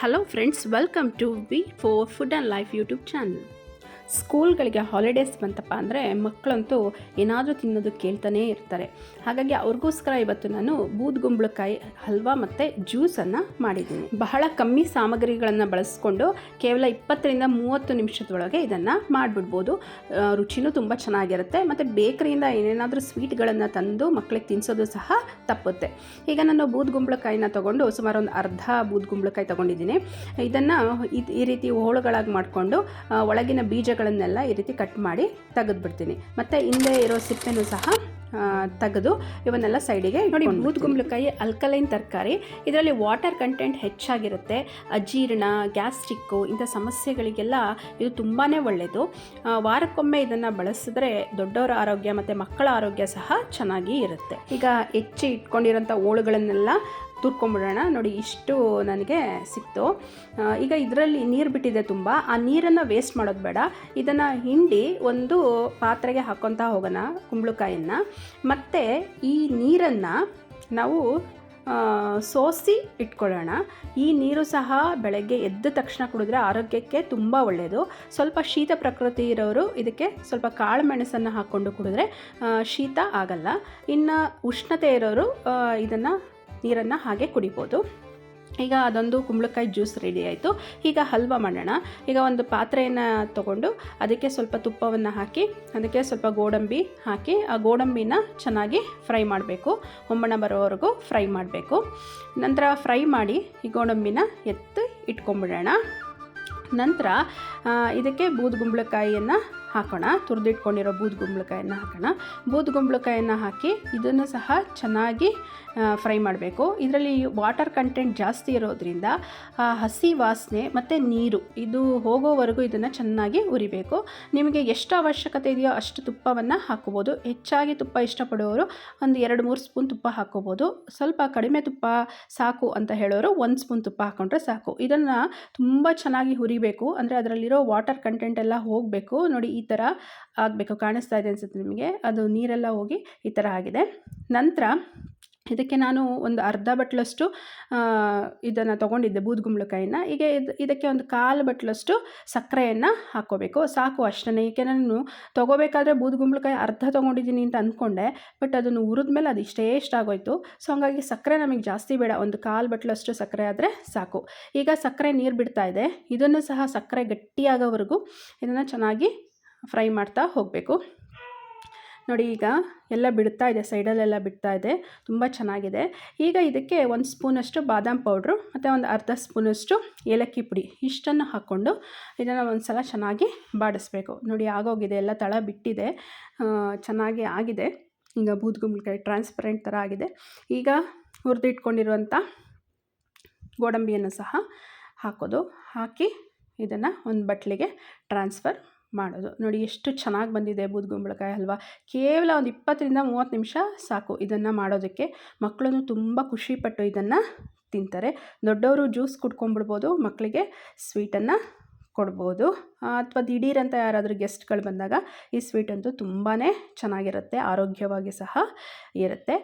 Hello friends, welcome to V4 Food and Life YouTube channel. ಸ್ಕೂಲ್ಗಳಿಗೆ holidays ಬಂತಪ್ಪ ಅಂದರೆ ಮಕ್ಕಳಂತೂ ಏನಾದರೂ ತಿನ್ನೋದು ಕೇಳ್ತಾನೇ ಇರ್ತಾರೆ. ಹಾಗಾಗಿ ಅವ್ರಿಗೋಸ್ಕರ ಇವತ್ತು ನಾನು ಬೂದ್ಗುಂಬಳಕಾಯಿ ಹಲ್ವಾ ಮತ್ತು ಜ್ಯೂಸನ್ನು ಮಾಡಿದ್ದೀನಿ. ಬಹಳ ಕಮ್ಮಿ ಸಾಮಗ್ರಿಗಳನ್ನು ಬಳಸ್ಕೊಂಡು ಕೇವಲ ಇಪ್ಪತ್ತರಿಂದ ಮೂವತ್ತು ನಿಮಿಷದೊಳಗೆ ಇದನ್ನು ಮಾಡಿಬಿಡ್ಬೋದು. ರುಚಿನೂ ತುಂಬ ಚೆನ್ನಾಗಿರುತ್ತೆ ಮತ್ತು ಬೇಕರಿಯಿಂದ ಏನೇನಾದರೂ ಸ್ವೀಟ್ಗಳನ್ನು ತಂದು ಮಕ್ಕಳಿಗೆ ತಿನ್ನಿಸೋದು ಸಹ ತಪ್ಪುತ್ತೆ. ಈಗ ನಾನು ಬೂದ್ಗುಂಬಳಕಾಯಿನ ತೊಗೊಂಡು ಸುಮಾರು ಒಂದು ಅರ್ಧ ಬೂದ್ಗುಂಬಳಕಾಯಿ ತೊಗೊಂಡಿದ್ದೀನಿ. ಇದನ್ನು ಈ ರೀತಿ ಹೋಳುಗಳಾಗಿ ಮಾಡಿಕೊಂಡು ಒಳಗಿನ ಬೀಜಗಳನ್ನೆಲ್ಲ ಈ ರೀತಿ ಕಟ್ ಮಾಡಿ ತೆಗೆದುಬಿಡ್ತೀನಿ. ಮತ್ತು ಹಿಂದೆ ಇರೋ ಸಿಪ್ಪೆನೂ ಸಹ ತೆಗೆದು ಇವನ್ನೆಲ್ಲ ಸೈಡಿಗೆ ನೋಡಿ ಬೂದ್ಗುಂಬಳಕಾಯಿ ಅಲ್ಕಲೈನ್ ತರಕಾರಿ ಇದರಲ್ಲಿ ವಾಟರ್ ಕಂಟೆಂಟ್ ಹೆಚ್ಚಾಗಿರುತ್ತೆ. ಅಜೀರ್ಣ ಗ್ಯಾಸ್ಟ್ರಿಕ್ಕು ಇಂಥ ಸಮಸ್ಯೆಗಳಿಗೆಲ್ಲ ಇದು ತುಂಬಾ ಒಳ್ಳೆಯದು ವಾರಕ್ಕೊಮ್ಮೆ ಇದನ್ನು ಬಳಸಿದ್ರೆ ದೊಡ್ಡವರ ಆರೋಗ್ಯ ಮತ್ತು ಮಕ್ಕಳ ಆರೋಗ್ಯ ಸಹ ಚೆನ್ನಾಗಿ ಇರುತ್ತೆ. ಈಗ ಹೆಚ್ಚಿ ಇಟ್ಕೊಂಡಿರೋಂಥ ಓಳುಗಳನ್ನೆಲ್ಲ ತುರ್ಕೊಂಬಿಡೋಣ. ನೋಡಿ, ಇಷ್ಟು ನನಗೆ ಸಿಕ್ತು. ಈಗ ಇದರಲ್ಲಿ ನೀರು ಬಿಟ್ಟಿದೆ ತುಂಬ. ಆ ನೀರನ್ನು ವೇಸ್ಟ್ ಮಾಡೋದು ಬೇಡ. ಇದನ್ನು ಹಿಂಡಿ ಒಂದು ಪಾತ್ರೆಗೆ ಹಾಕ್ಕೊತಾ ಹೋಗೋಣ ಕುಂಬಳಕಾಯಿಯನ್ನು ಮತ್ತು ಈ ನೀರನ್ನು ನಾವು ಸೋಸಿ ಇಟ್ಕೊಳ್ಳೋಣ. ಈ ನೀರು ಸಹ ಬೆಳಗ್ಗೆ ಎದ್ದ ತಕ್ಷಣ ಕುಡಿದ್ರೆ ಆರೋಗ್ಯಕ್ಕೆ ತುಂಬ ಒಳ್ಳೆಯದು ಸ್ವಲ್ಪ ಶೀತ ಪ್ರಕೃತಿ ಇರೋರು ಇದಕ್ಕೆ ಸ್ವಲ್ಪ ಕಾಳು ಮೆಣಸನ್ನು ಹಾಕ್ಕೊಂಡು ಕುಡಿದ್ರೆ ಶೀತ ಆಗಲ್ಲ. ಇನ್ನು ಉಷ್ಣತೆ ಇರೋರು ಇದನ್ನು ನೀರನ್ನು ಹಾಗೆ ಕುಡಿಬೋದು. ಈಗ ಅದೊಂದು ಕುಂಬಳಕಾಯಿ ಜ್ಯೂಸ್ ರೆಡಿ ಆಯಿತು. ಈಗ ಹಲ್ವ ಮಾಡೋಣ. ಈಗ ಒಂದು ಪಾತ್ರೆಯನ್ನು ತಗೊಂಡು ಅದಕ್ಕೆ ಸ್ವಲ್ಪ ತುಪ್ಪವನ್ನು ಹಾಕಿ, ಅದಕ್ಕೆ ಸ್ವಲ್ಪ ಗೋಡಂಬಿ ಹಾಕಿ, ಆ ಗೋಡಂಬಿನ ಚೆನ್ನಾಗಿ ಫ್ರೈ ಮಾಡಬೇಕು. ಹೊಂಬಣ ಬರೋವರೆಗೂ ಫ್ರೈ ಮಾಡಬೇಕು. ನಂತರ ಫ್ರೈ ಮಾಡಿ ಈ ಗೋಡಂಬಿನ ಎತ್ತು ಇಟ್ಕೊಂಬಿಡೋಣ. ನಂತರ ಇದಕ್ಕೆ ಬೂದುಗುಂಬಳಕಾಯಿಯನ್ನು ಹಾಕೋಣ. ತುರಿದಿಟ್ಕೊಂಡಿರೋ ಬೂದುಗುಂಬಳಕಾಯನ್ನು ಹಾಕೋಣ. ಬೂದುಗುಂಬಳಕಾಯನ್ನು ಹಾಕಿ ಇದನ್ನು ಸಹ ಚೆನ್ನಾಗಿ ಫ್ರೈ ಮಾಡಬೇಕು. ಇದರಲ್ಲಿ ವಾಟರ್ ಕಂಟೆಂಟ್ ಜಾಸ್ತಿ ಇರೋದ್ರಿಂದ ಹಸಿ ವಾಸನೆ ಮತ್ತು ನೀರು, ಇದು ಹೋಗೋವರೆಗೂ ಇದನ್ನು ಚೆನ್ನಾಗಿ ಉರಿಬೇಕು. ನಿಮಗೆ ಎಷ್ಟು ಅವಶ್ಯಕತೆ ಇದೆಯೋ ಅಷ್ಟು ತುಪ್ಪವನ್ನು ಹಾಕೋಬೋದು. ಹೆಚ್ಚಾಗಿ ತುಪ್ಪ ಇಷ್ಟಪಡೋರು ಒಂದು ಎರಡು ಮೂರು ಸ್ಪೂನ್ ತುಪ್ಪ ಹಾಕೋಬೋದು. ಸ್ವಲ್ಪ ಕಡಿಮೆ ತುಪ್ಪ ಸಾಕು ಅಂತ ಹೇಳೋರು ಒಂದು ಸ್ಪೂನ್ ತುಪ್ಪ ಹಾಕೊಂಡ್ರೆ ಸಾಕು. ಇದನ್ನು ತುಂಬ ಚೆನ್ನಾಗಿ ಹುರಿಬೇಕು. ಅಂದರೆ ಅದರಲ್ಲಿರೋ ವಾಟರ್ ಕಂಟೆಂಟ್ ಎಲ್ಲ ಹೋಗಬೇಕು. ನೋಡಿ, ಈ ಥರ ಆಗಬೇಕು, ಕಾಣಿಸ್ತಾ ಇದೆ ಅನಿಸುತ್ತೆ ನಿಮಗೆ. ಅದು ನೀರೆಲ್ಲ ಹೋಗಿ ಈ ಥರ ಆಗಿದೆ. ನಂತರ ಇದಕ್ಕೆ ನಾನು ಒಂದು ಅರ್ಧ ಬಟ್ಲಷ್ಟು ಇದನ್ನು ತೊಗೊಂಡಿದ್ದೆ ಬೂದ್ಗುಂಬಳಕಾಯಿನ ಈಗ ಇದು, ಇದಕ್ಕೆ ಒಂದು ಕಾಲು ಬಟ್ಲಷ್ಟು ಸಕ್ಕರೆಯನ್ನು ಹಾಕ್ಕೋಬೇಕು. ಸಾಕು ಅಷ್ಟೇ ಏಕೆ ನಾನು ತೊಗೋಬೇಕಾದ್ರೆ ಬೂದ್ಗುಂಬಳಕಾಯಿ ಅರ್ಧ ತೊಗೊಂಡಿದ್ದೀನಿ ಅಂತ ಅಂದ್ಕೊಂಡೆ ಬಟ್ ಅದನ್ನು ಹುರಿದ್ಮೇಲೆ ಅದು ಇಷ್ಟೇ ಇಷ್ಟ ಆಗೋಯ್ತು. ಸೊ, ಹಂಗಾಗಿ ಸಕ್ಕರೆ ನಮಗೆ ಜಾಸ್ತಿ ಬೇಡ. ಒಂದು ಕಾಲು ಬಟ್ಲಷ್ಟು ಸಕ್ಕರೆ ಆದರೆ ಸಾಕು. ಈಗ ಸಕ್ಕರೆ ನೀರು ಬಿಡ್ತಾ ಇದೆ. ಇದನ್ನು ಸಹ ಸಕ್ಕರೆ ಗಟ್ಟಿಯಾಗೋವರೆಗೂ ಇದನ್ನು ಚೆನ್ನಾಗಿ ಫ್ರೈ ಮಾಡ್ತಾ ಹೋಗಬೇಕು. ನೋಡಿ, ಈಗ ಎಲ್ಲ ಬಿಡ್ತಾ ಇದೆ, ಸೈಡಲ್ಲೆಲ್ಲ ಬಿಡ್ತಾ ಇದೆ. ತುಂಬ ಚೆನ್ನಾಗಿದೆ. ಈಗ ಇದಕ್ಕೆ ಒಂದು ಸ್ಪೂನಷ್ಟು ಬಾದಾಮ್ ಪೌಡ್ರು ಮತ್ತು ಒಂದು ಅರ್ಧ ಸ್ಪೂನಷ್ಟು ಏಲಕ್ಕಿ ಪುಡಿ ಇಷ್ಟನ್ನು ಹಾಕ್ಕೊಂಡು ಇದನ್ನು ಒಂದು ಸಲ ಚೆನ್ನಾಗಿ ಬಾಡಿಸ್ಬೇಕು. ನೋಡಿ, ಆಗೋಗಿದೆ. ಎಲ್ಲ ತಳ ಬಿಟ್ಟಿದೆ. ಚೆನ್ನಾಗಿ ಆಗಿದೆ. ಈಗ ಬೂದ್ಗುಂಬಳಕಾಯಿ ಟ್ರಾನ್ಸ್ಪರೆಂಟ್ ಥರ ಆಗಿದೆ. ಈಗ ಹುರಿದಿಟ್ಕೊಂಡಿರುವಂಥ ಗೋಡಂಬಿಯನ್ನು ಸಹ ಹಾಕೋದು. ಹಾಕಿ ಇದನ್ನು ಒಂದು ಬಟ್ಲಿಗೆ ಟ್ರಾನ್ಸ್ಫರ್ ಮಾಡೋದು. ನೋಡಿ ಎಷ್ಟು ಚೆನ್ನಾಗಿ ಬಂದಿದೆ ಬೂದ್ಗುಂಬಳಕಾಯಿ ಹಲ್ವಾ ಕೇವಲ ಒಂದು ಇಪ್ಪತ್ತರಿಂದ ಮೂವತ್ತು ನಿಮಿಷ ಸಾಕು ಇದನ್ನು ಮಾಡೋದಕ್ಕೆ. ಮಕ್ಕಳು ತುಂಬ ಖುಷಿಪಟ್ಟು ಇದನ್ನು ತಿಂತಾರೆ. ದೊಡ್ಡವರು ಜ್ಯೂಸ್ ಕುಡ್ಕೊಂಬಿಡ್ಬೋದು ಮಕ್ಕಳಿಗೆ ಸ್ವೀಟನ್ನು ಕೊಡ್ಬೋದು. ಅಥವಾ ದಿಢೀರಂತ ಯಾರಾದರೂ ಗೆಸ್ಟ್ಗಳು ಬಂದಾಗ ಈ ಸ್ವೀಟ್ ಅಂತೂ ತುಂಬಾ ಚೆನ್ನಾಗಿರುತ್ತೆ, ಆರೋಗ್ಯವಾಗಿ ಸಹ ಇರುತ್ತೆ.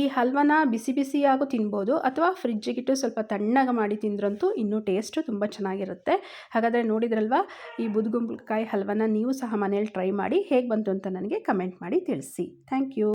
ಈ ಹಲ್ವನ ಬಿಸಿ ಬಿಸಿಯಾಗೂ ತಿನ್ಬೋದು, ಅಥವಾ ಫ್ರಿಜ್ಜಿಗಿಟ್ಟು ಸ್ವಲ್ಪ ತಣ್ಣಗೆ ಮಾಡಿ ತಿಂದ್ರಂತೂ ಇನ್ನೂ ಟೇಸ್ಟು ತುಂಬ ಚೆನ್ನಾಗಿರುತ್ತೆ. ಹಾಗಾದರೆ ನೋಡಿದ್ರಲ್ವಾ, ಈ ಬುದ್ಗುಂಬಳಕಾಯಿ ಹಲ್ವನ ನೀವು ಸಹ ಮನೇಲಿ ಟ್ರೈ ಮಾಡಿ ಹೇಗೆ ಬಂತು ಅಂತ ನನಗೆ ಕಮೆಂಟ್ ಮಾಡಿ ತಿಳಿಸಿ. Thank you.